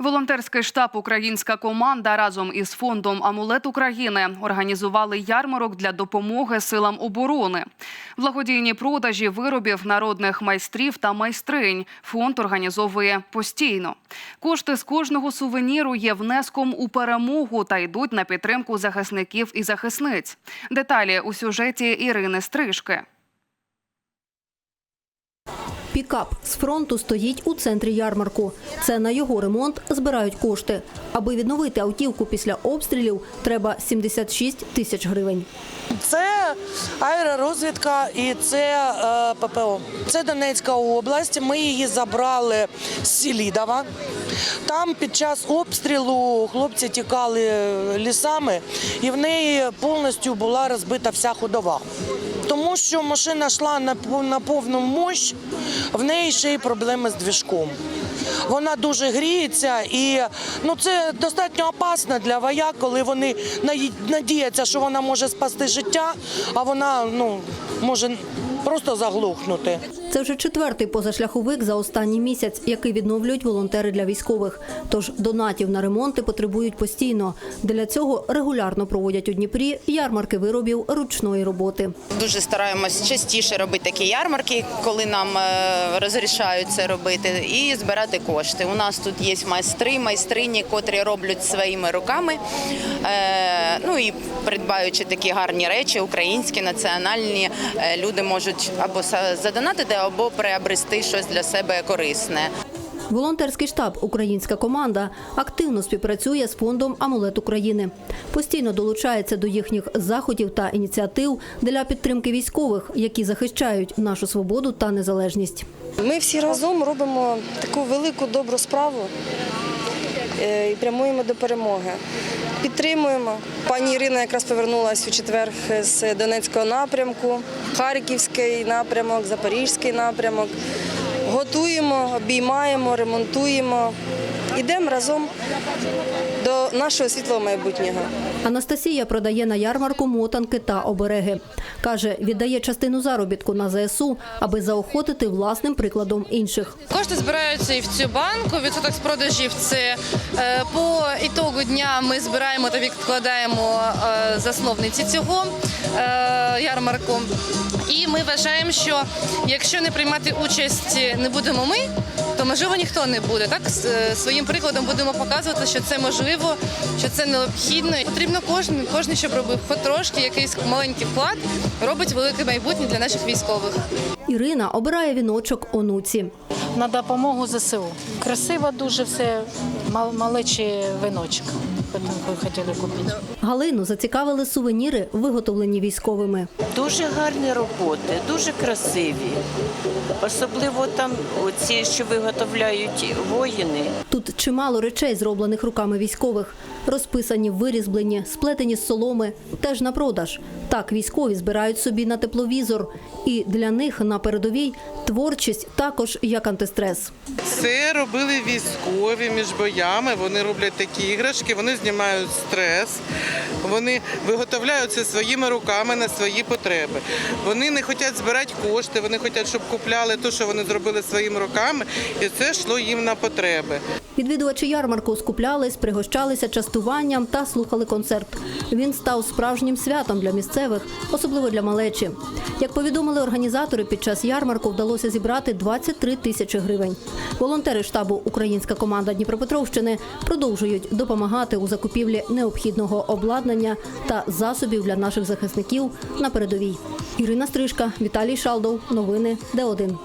Волонтерський штаб Українська команда разом із фондом Амулет України організували ярмарок для допомоги силам оборони. Благодійні продажі виробів народних майстрів та майстринь фонд організовує постійно. Кошти з кожного сувеніру є внеском у перемогу та йдуть на підтримку захисників і захисниць. Деталі у сюжеті Ірини Стрижки. Пікап з фронту стоїть у центрі ярмарку. Це на його ремонт збирають кошти. Аби відновити автівку після обстрілів, треба 76 тисяч гривень. Це аеророзвідка і це е, ППО. Це Донецька область. Ми її забрали з Селідова. Там під час обстрілу хлопці тікали лісами, і в неї повністю була розбита вся ходова. Тому що машина йшла на, пов- на повну мощ, в неї ще й проблеми з двіжком. Вона дуже гріється і ну це достатньо опасно для вояк, коли вони надіються, що вона може спасти життя, а вона ну може просто заглухнути. Це вже четвертий позашляховик за останній місяць, який відновлюють волонтери для військових. Тож донатів на ремонти потребують постійно. Для цього регулярно проводять у Дніпрі ярмарки виробів ручної роботи. Дуже стараємось частіше робити такі ярмарки, коли нам е, розрішають це робити, і збирати кошти. У нас тут є майстри, майстрині, котрі роблять своїми руками. Е, Ну і придбаючи такі гарні речі, українські, національні, е, люди можуть або задонатити, або приобрести щось для себе корисне. Волонтерський штаб Українська команда активно співпрацює з фондом Амулет України. Постійно долучається до їхніх заходів та ініціатив для підтримки військових, які захищають нашу свободу та незалежність. Ми всі разом робимо таку велику добру справу е, і прямуємо до перемоги. Підтримуємо. Пані Ірина якраз повернулася у четвер з Донецького напрямку, Харківський напрямок, Запорізький напрямок. Готуємо, обіймаємо, ремонтуємо. Йдемо разом до нашого світлого майбутнього. Анастасія продає на ярмарку мотанки та обереги. Каже, віддає частину заробітку на ЗСУ, аби заохотити власним прикладом інших. Кошти збираються і в цю банку. Відсоток з продажів це е, по ітогу дня ми збираємо та відкладаємо е, засновниці цього е, ярмарку. І ми вважаємо, що якщо не приймати участь не будемо ми, то можливо ніхто не буде. Так е, своїм прикладом будемо показувати, що це можливо, що це необхідно. Потрібно кожен, кожен, щоб робив хоч трошки якийсь маленький вклад, робить велике майбутнє для наших військових. Ірина обирає віночок онуці. на допомогу ЗСУ. Красиво дуже все, мал- малечий виночок. Ми хотіли купити. Галину зацікавили сувеніри, виготовлені військовими. Дуже гарні роботи, дуже красиві. Особливо там ці, що виготовляють воїни. Тут чимало речей, зроблених руками військових. Розписані, вирізблені, сплетені з соломи, теж на продаж. Так військові збирають собі на тепловізор. І для них на передовій творчість також як антистрес. Це робили військові між боями. Вони роблять такі іграшки, вони знімають стрес, вони виготовляють це своїми руками на свої потреби. Вони не хочуть збирати кошти, вони хочуть, щоб купляли те, що вони зробили своїми руками, і це йшло їм на потреби. Відвідувачі ярмарку скуплялись, пригощалися частуванням та слухали концерт. Він став справжнім святом для місцевих, особливо для малечі. Як повідомили організатори, під час ярмарку вдалося зібрати 23 тисячі гривень. Волонтери штабу Українська команда Дніпропетровщини продовжують допомагати у закупівлі необхідного обладнання та засобів для наших захисників на передовій. Ірина Стрижка, Віталій Шалдов. Новини Д1.